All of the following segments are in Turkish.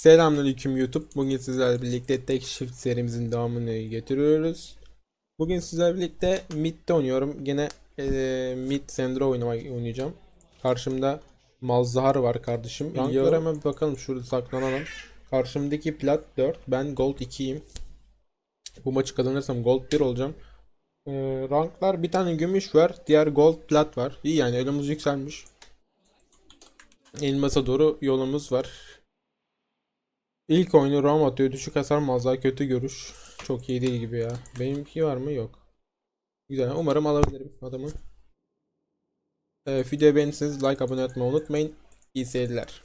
Selamünaleyküm YouTube. Bugün sizlerle birlikte Tek Shift serimizin devamını getiriyoruz. Bugün sizlerle birlikte mid'de oynuyorum. Gene eee mid Sandra oynamayı oynayacağım. Karşımda Malzahar var kardeşim. Ranklara hemen bir bakalım şurada saklanalım. Karşımdaki plat 4. Ben gold 2'yim. Bu maçı kazanırsam gold 1 olacağım. Eee, ranklar bir tane gümüş var. Diğer gold plat var. İyi yani elimiz yükselmiş. Elmas'a doğru yolumuz var. İlk oyunu Ram atıyor. Düşük hasar mazda kötü görüş. Çok iyi değil gibi ya. Benimki var mı? Yok. Güzel. Umarım alabilirim adamı. Ee, videoyu beğenirseniz like abone etmeyi unutmayın. İyi seyirler.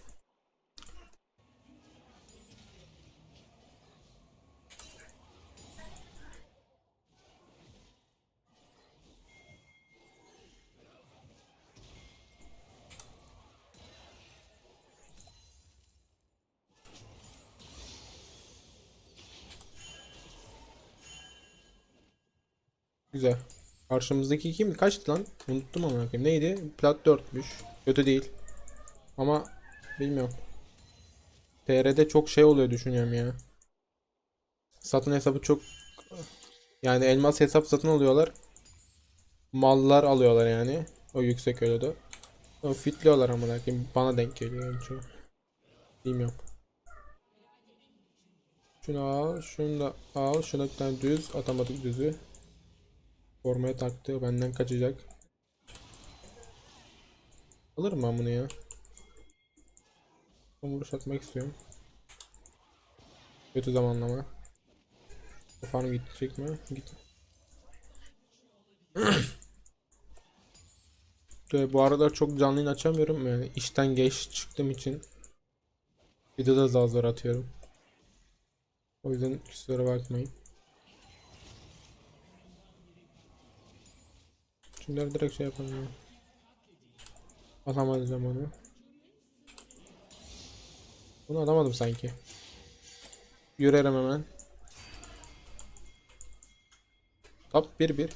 Güzel. Karşımızdaki kim? Kaçtı lan? Unuttum ama bakayım. Neydi? Plat 4'müş. Kötü değil. Ama bilmiyorum. TR'de çok şey oluyor düşünüyorum ya. Satın hesabı çok yani elmas hesap satın alıyorlar. Mallar alıyorlar yani. O yüksek öyle de. O fitliyorlar ama lakin bana denk geliyor en çok. Bilmiyorum. Şunu al, şunu da al, şunu bir tane düz atamadık düzü. Formaya taktı. Benden kaçacak. Alırım ben bunu ya. Ben vuruş atmak istiyorum. Kötü zamanlama. Farm gidecek mi? Git. Ee, Bu aralar çok canlı yayın açamıyorum yani işten geç çıktığım için videoda zar zor atıyorum. O yüzden kusura bakmayın. Şunları direkt şey yapalım ya. Atamadım onu. Bunu atamadım sanki. Yürüyelim hemen. Top 1-1.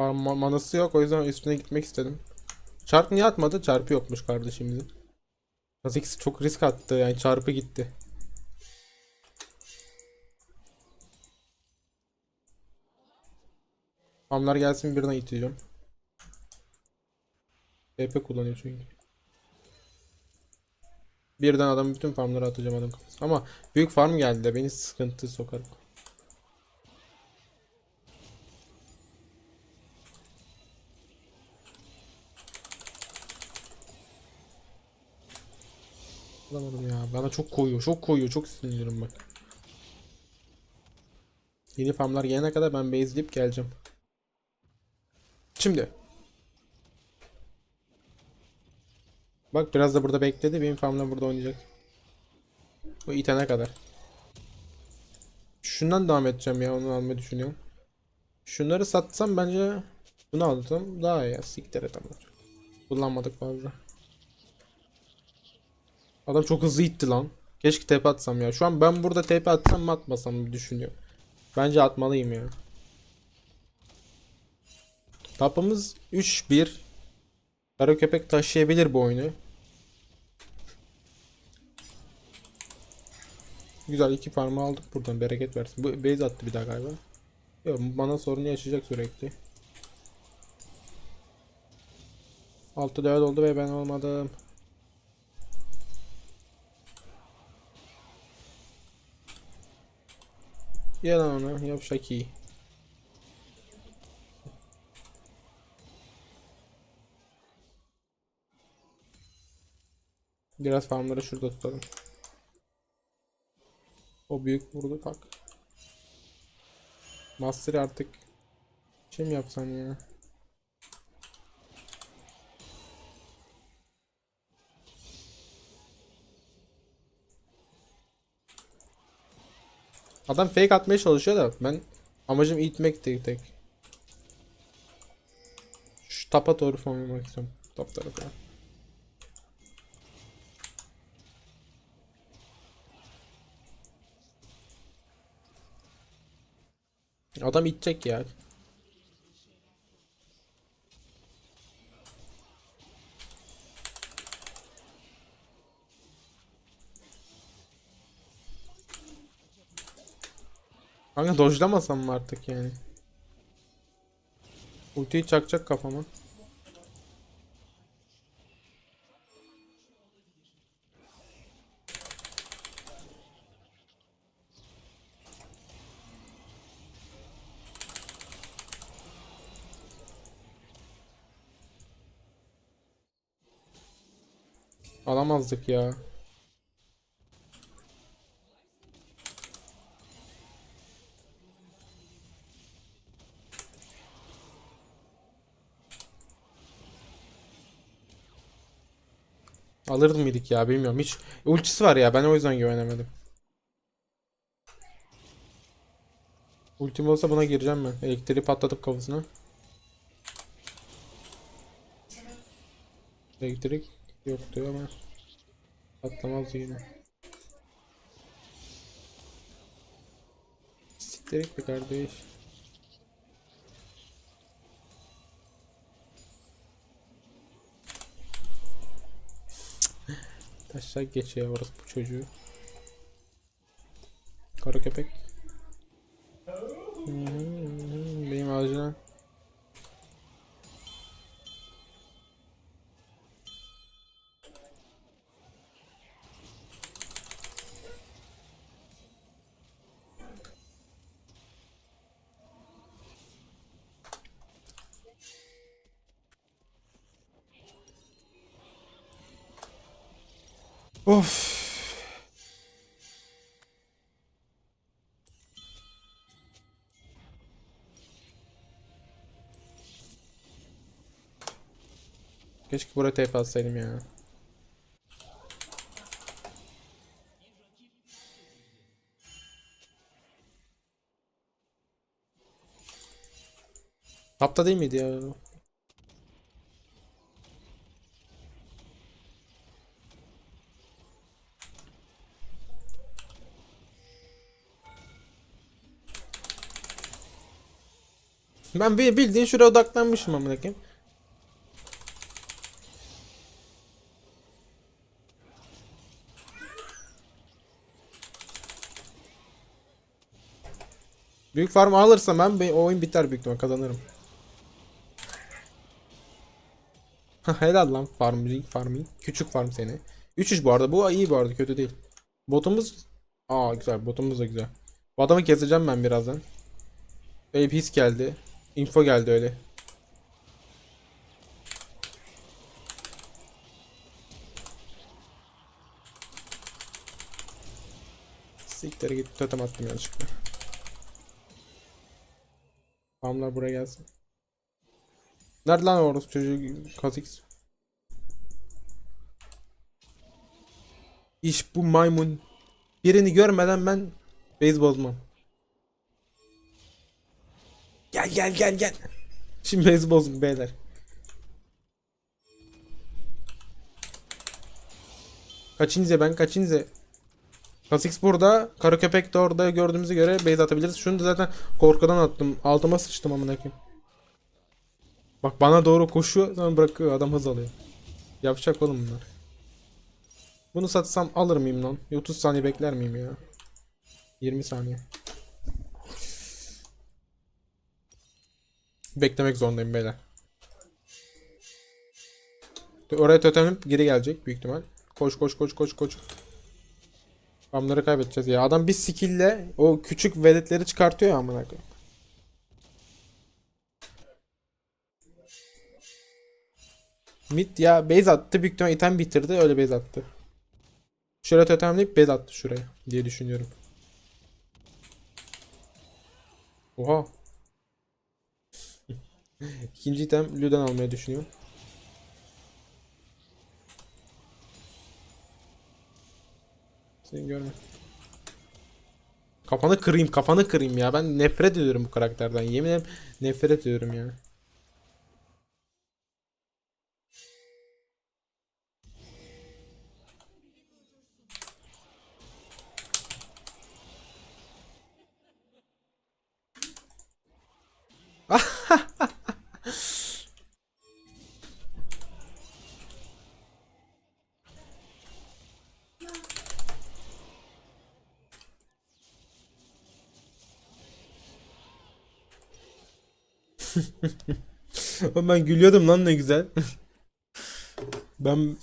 Var, ma- Manası yok o yüzden üstüne gitmek istedim. Çarp niye atmadı? Çarpı yokmuş kardeşimizin. Kha'Zix çok risk attı yani çarpı gitti. Farmlar gelsin birine iteceğim. TP kullanıyor çünkü. Birden adam bütün farmları atacağım adam. Ama büyük farm geldi de beni sıkıntı sokar. Alamadım ya. Bana çok koyuyor. Çok koyuyor. Çok sinirleniyorum bak. Yeni farmlar gelene kadar ben base'leyip geleceğim. Şimdi. Bak biraz da burada bekledi. Benim farmlar burada oynayacak. Bu itene kadar. Şundan devam edeceğim ya. Onu almayı düşünüyorum. Şunları satsam bence bunu aldım. Daha iyi. Siktir et ama. Kullanmadık fazla. Adam çok hızlı itti lan. Keşke TP atsam ya. Şu an ben burada TP atsam mı atmasam mı düşünüyorum. Bence atmalıyım ya. Tapımız 3-1. Kara köpek taşıyabilir bu oyunu. Güzel iki parmağı aldık buradan bereket versin. Bu base attı bir daha galiba. Yok bana sorunu yaşayacak sürekli. 6 4 oldu ve ben olmadım. Ye lan onu yap Şaki. Biraz farmları şurada tutalım. O büyük vurdu kalk. Master artık şey mi yapsan ya? Adam fake atmaya çalışıyor da ben amacım itmek tek tek. Şu tapa doğru falan istiyorum. Top tarafına. Adam itecek ya. Kanka dojlamasam mı artık yani? Ultiyi çakacak kafama. Alamazdık ya. Alır mıydık ya bilmiyorum. Hiç ultisi var ya ben o yüzden güvenemedim. Ultim olsa buna gireceğim ben. Elektriği patlatıp kafasına. Elektrik yok diyor ama patlamaz yine. Siktirik bir kardeş. Taşak geçiyor orası bu çocuğu. Kara köpek. Hmm, Of. Keşke buraya tape atsaydım ya. Tapta değil miydi ya? Ben bi- bildiğin şuraya odaklanmışım amına koyayım. Büyük farm alırsam ben be- o oyun biter büyük ihtimal kazanırım. Helal lan farming farming. Küçük farm seni. 3-3 bu arada. Bu iyi bu arada kötü değil. Botumuz Aa güzel botumuz da güzel. Bu adamı keseceğim ben birazdan. Bir his geldi. Info geldi öyle. Siktir git totem attım yanlışlıkla. Tamamlar buraya gelsin. Nerede lan orası çocuğu Kha'Zix? İş bu maymun. Birini görmeden ben base bozmam. Gel gel gel gel. Şimdi base bozun beyler. Kaçıncı ben kaçıncı? Kha'Zix burada. Kara köpek de orada gördüğümüze göre base atabiliriz. Şunu da zaten korkudan attım. Altıma sıçtım amına koyayım. Bak bana doğru koşuyor sonra bırakıyor adam hız alıyor. Yapacak oğlum bunlar. Bunu satsam alır mıyım lan? 30 saniye bekler miyim ya? 20 saniye. Beklemek zorundayım beyler. Oraya totemleyip geri gelecek büyük ihtimal. Koş koş koş koş koş. Farmları kaybedeceğiz ya. Adam bir skill'le o küçük veletleri çıkartıyor ya amına koyayım. Mid ya base attı büyük ihtimal item bitirdi öyle base attı. Şöyle totemleyip base attı şuraya diye düşünüyorum. Oha. İkinci item Lu'dan almayı düşünüyor. Seni görme. Kafanı kırayım, kafanı kırayım ya. Ben nefret ediyorum bu karakterden. Yemin ederim nefret ediyorum ya. Ben gülüyordum lan ne güzel. Ben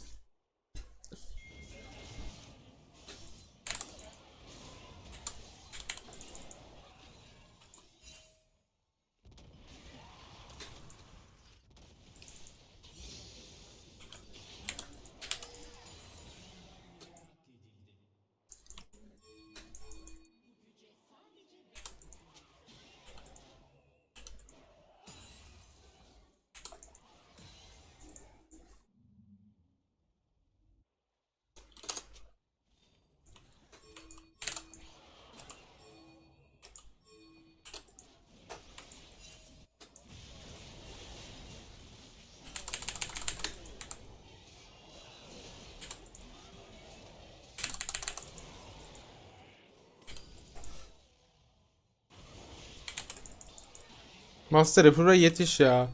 Master buraya yetiş ya.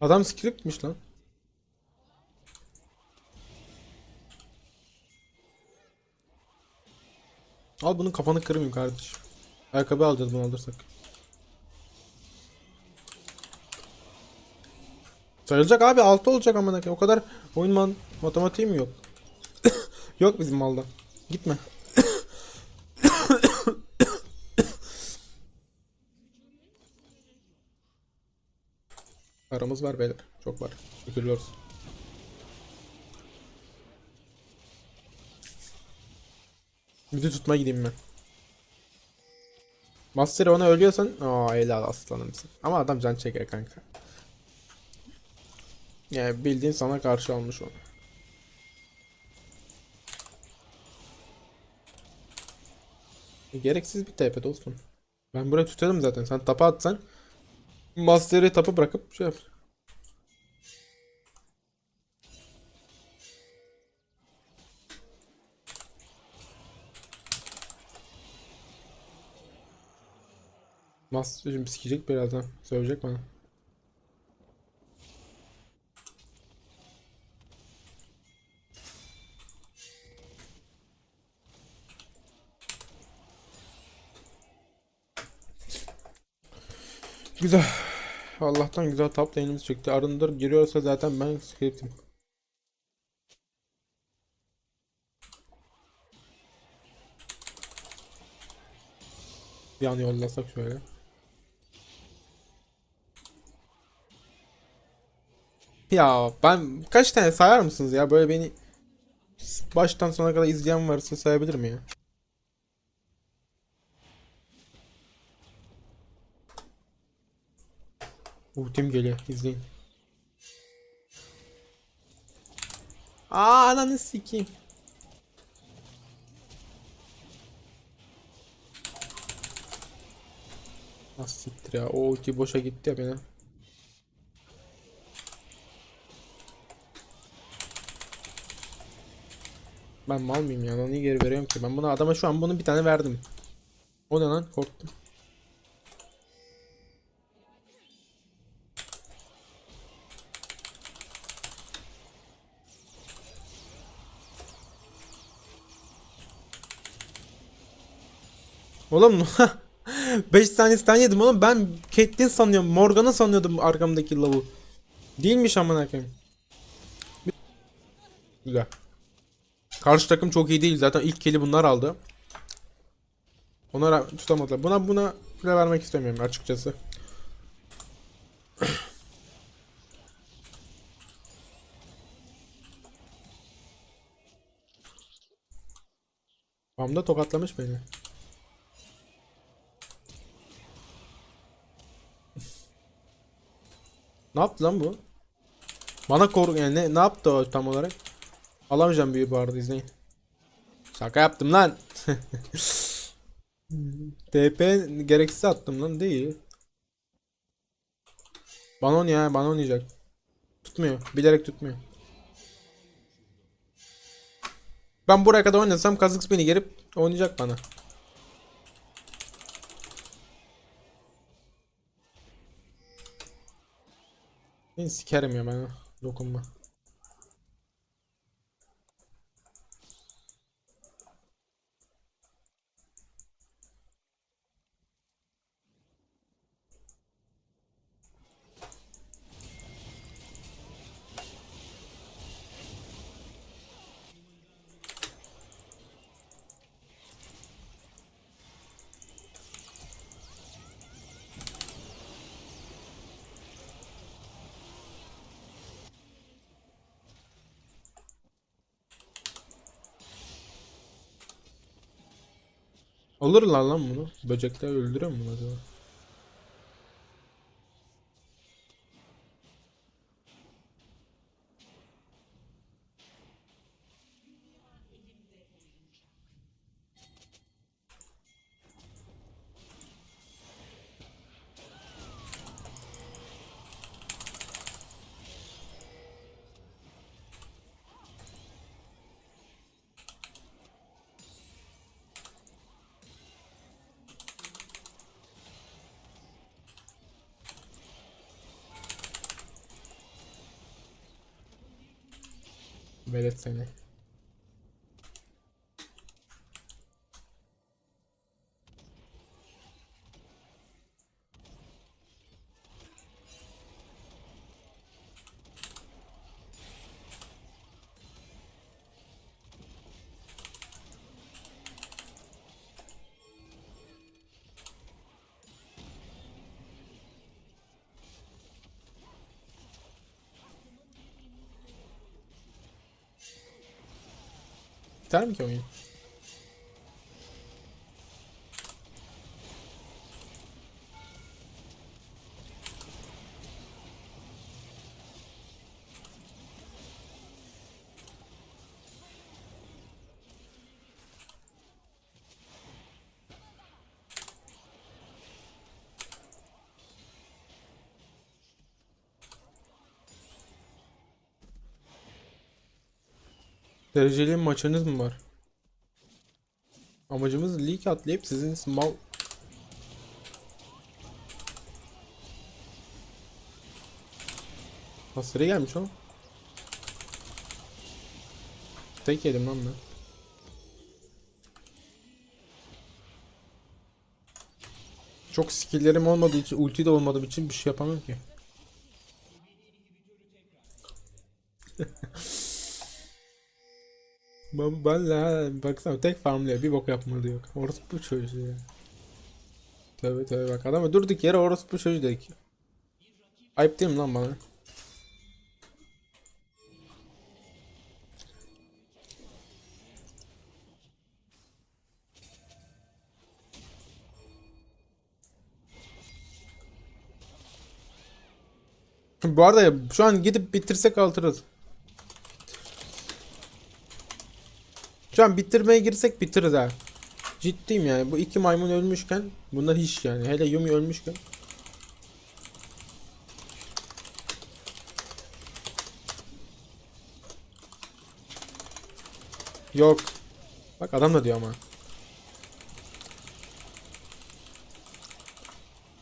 Adam scriptmiş lan. Al bunun kafanı kırmayayım kardeşim. Ayakkabı alacağız bunu alırsak. Sayılacak abi 6 olacak koyayım. O kadar oyun man matematiğim yok. yok bizim malda. Gitme. Paramız var beyler. Çok var. Şükürler olsun. Bir de tutma gideyim ben. Master ona ölüyorsan aa helal aslanımsın. Ama adam can çeker kanka. Yani bildiğin sana karşı almış onu. E, Gereksiz bir TP dostum. Ben buraya tutarım zaten. Sen tapa atsan Master'ı tapı bırakıp şey yap. Master şimdi sikecek birazdan. Söyleyecek bana. Güzel. Allah'tan güzel top lane'imiz çıktı. Arındır giriyorsa zaten ben script'im. Bir an yollasak şöyle. Ya ben kaç tane sayar mısınız ya? Böyle beni baştan sona kadar izleyen varsa sayabilir mi ya? Ultim geliyor. izleyin. Aa ananı sikeyim. Nasıl siktir ya? O ulti boşa gitti ya bana. Ben mal mıyım ya? Onu niye geri veriyorum ki? Ben buna adama şu an bunu bir tane verdim. O ne lan? Korktum. Oğlum 5 saniye stun yedim oğlum ben Caitlyn sanıyorum Morgan'ı sanıyordum arkamdaki lavu. Değilmiş amına koyayım. Güzel. Karşı takım çok iyi değil zaten ilk kili bunlar aldı. Onlara tutamadılar. Buna buna bile vermek istemiyorum açıkçası. Pamda tokatlamış beni. Ne yaptı lan bu? Bana koru yani ne, ne yaptı o tam olarak? Alamayacağım büyü bu arada izleyin. Şaka yaptım lan. TP gereksiz attım lan değil. Banon ya banon oynayacak. Tutmuyor. Bilerek tutmuyor. Ben buraya kadar oynasam Kazıks beni gelip oynayacak bana. Ben sikerim ya ben dokunma. Alırlar lan bunu. Böcekler öldürüyor mu acaba? belirtmeli. Biter mi? Dereceli maçınız mı var? Amacımız lig atlayıp sizin mal... Hasırı gelmiş o. Tek yedim lan ben. Çok skill'lerim olmadığı için, ulti de olmadığım için bir şey yapamıyorum ki. Ben, ben la baksana tek farmlıyor bir bok yapmadı yok. Orospu çocuğu ya. Tövbe tövbe bak adama durduk yere orospu çocuğu dedik. Ayıp değil mi lan bana? Bu arada ya, şu an gidip bitirsek altırız. Şu an bitirmeye girsek bitiririz ha. Ciddiyim yani. Bu iki maymun ölmüşken bunlar hiç yani. Hele Yumi ölmüşken. Yok. Bak adam da diyor ama.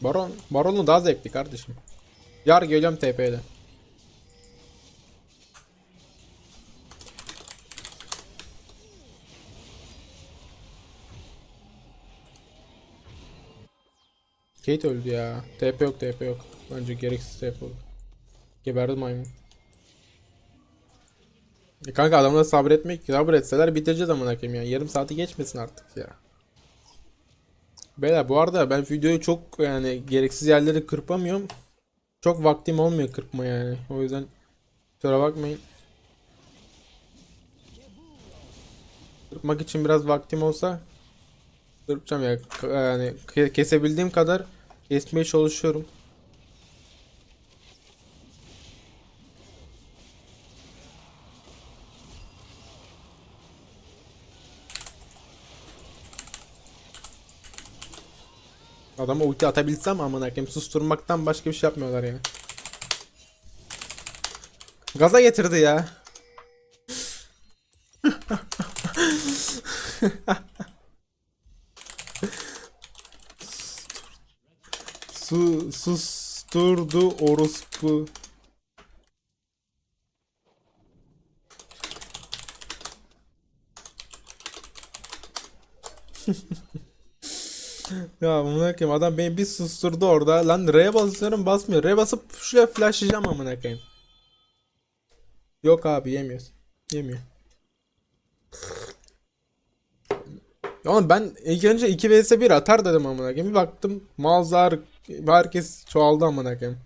Baron, Baron'u daha zevkli kardeşim. Yar geliyorum TP'de. Kate öldü ya. TP yok TP yok. Bence gereksiz TP oldu. Geberdi maymun. E kanka adamlar sabretmek sabretseler bitireceğiz amına koyayım ya. Yarım saati geçmesin artık ya. Beyler bu arada ben videoyu çok yani gereksiz yerleri kırpamıyorum. Çok vaktim olmuyor kırpma yani. O yüzden kusura bakmayın. Kırpmak için biraz vaktim olsa kırpacağım ya. Yani ke- kesebildiğim kadar kesmeye çalışıyorum. Adama ulti atabilsem amına koyayım susturmaktan başka bir şey yapmıyorlar yani. Gaza getirdi ya. susturdu orospu. Ya amına koyayım adam beni bir susturdu orada. Lan R'ye basıyorum basmıyor. R'ye basıp şuraya flashlayacağım amına koyayım. Yok abi yemiyoruz. Yemiyor. Oğlum ben ilk önce 2 vs 1 atar dedim amına koyayım. Bir baktım Malzar herkes çoğaldı amına koyayım.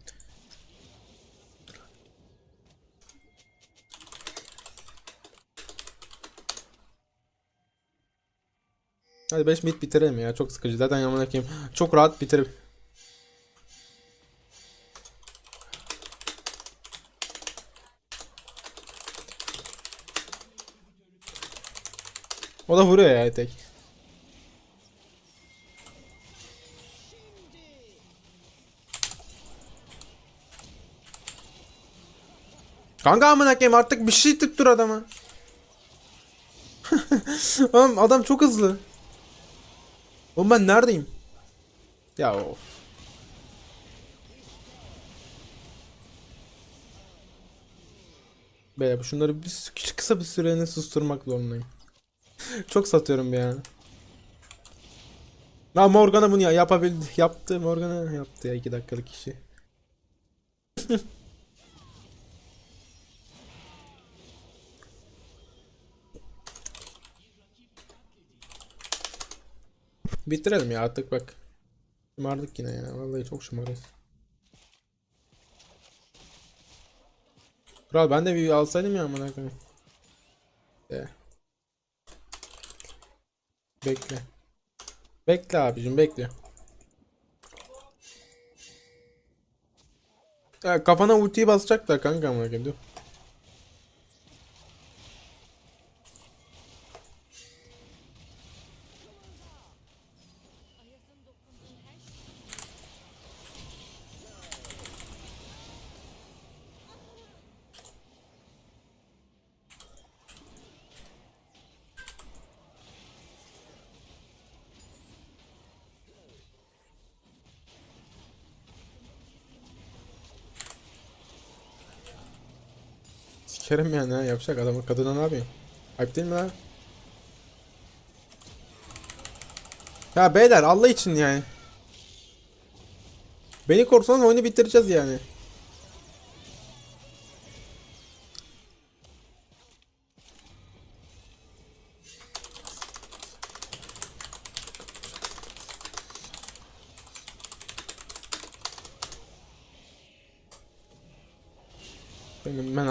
Hadi 5 mid bitirelim ya. Çok sıkıcı. Zaten amına koyayım. Çok rahat bitirip. O da vuruyor ya tek. Kanka amına koyayım artık bir şey tuttur adama. Oğlum adam çok hızlı. Oğlum ben neredeyim? Ya of. Beyler şunları bir kısa bir süreliğine susturmak zorundayım. Çok satıyorum yani. Ha Morgana bunu ya yapabildi. Yaptı Morgana yaptı ya 2 dakikalık işi. Bitirelim ya artık bak. Şımardık yine ya. Vallahi çok şımarız. Kral ben de bir alsaydım ya amına koyayım. Bekle. Bekle abicim bekle. Ya kafana ultiyi basacaklar kanka amına koyayım. Sikerim yani ha yapacak adamın kadına ne yapayım? Ayıp değil mi lan? Ya beyler Allah için yani. Beni korsanız oyunu bitireceğiz yani.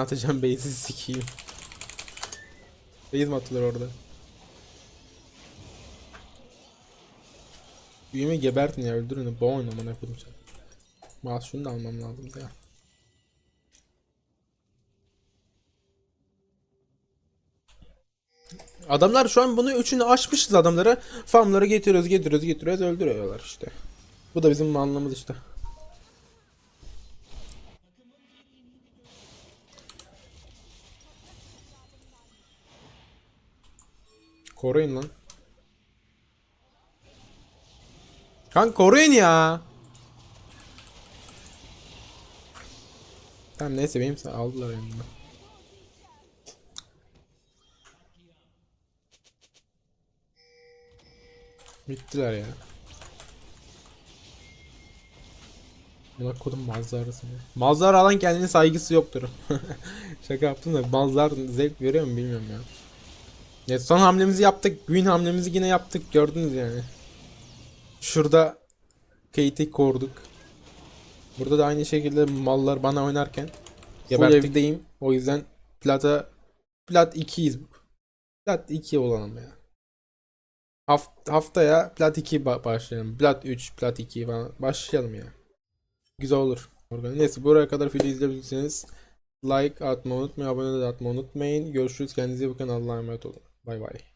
Atacağım base'i sikeyim. Base mi atılır orada? Büyümü gebertin ya öldürün. Bu oyun amına koydum sen. Mouse şunu da almam lazım ya. Adamlar şu an bunu üçünü aşmışız adamlara. Farmları getiriyoruz, getiriyoruz, getiriyoruz, öldürüyorlar işte. Bu da bizim anlamımız işte. Koruyun lan. Kanka koruyun ya. Tamam neyse benim aldılar yanımda. Bittiler ya. Buna kodum Mazdar'ısın ya. Mazdar alan kendine saygısı yoktur. Şaka yaptım da Mazdar zevk veriyor mu bilmiyorum ya. Ya son hamlemizi yaptık. Gün hamlemizi yine yaptık. Gördünüz yani. Şurada Kate'i koruduk. Burada da aynı şekilde mallar bana oynarken full evdeyim. O yüzden plata plat 2'yiz. Plat 2 olalım ya. Haft haftaya plat 2 ba- başlayalım. Plat 3, plat 2 falan başlayalım ya. Güzel olur. Neyse buraya kadar video izleyebilirsiniz. Like atmayı unutmayın, abone de atmayı unutmayın. Görüşürüz. Kendinize bakın. Allah'a emanet olun. Bye bye.